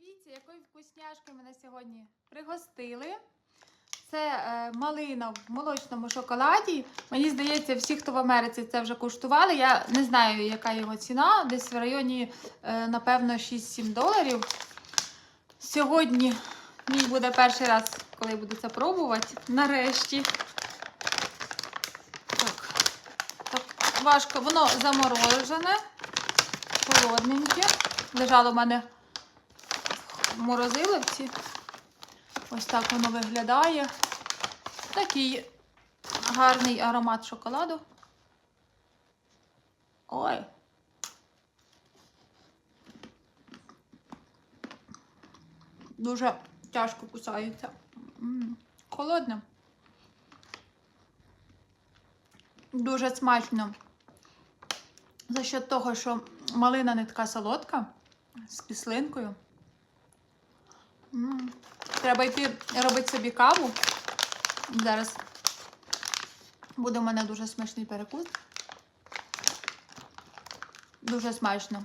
Дивіться, якою вкусняшкою мене сьогодні пригостили. Це е, малина в молочному шоколаді. Мені здається, всі, хто в Америці це вже куштували. Я не знаю, яка його ціна. Десь в районі, е, напевно, 6-7 доларів. Сьогодні мій буде перший раз, коли буду це пробувати. Нарешті. Так. так важко. Воно заморожене, холодненьке. Лежало в мене морозиловці. Ось так воно виглядає. Такий гарний аромат шоколаду. Ой. Дуже тяжко кусається. Холодне. Дуже смачно. За счет того, що малина не така солодка, з кислинкою. Треба йти робити собі каву. Зараз буде у мене дуже смачний перекус. Дуже смачно.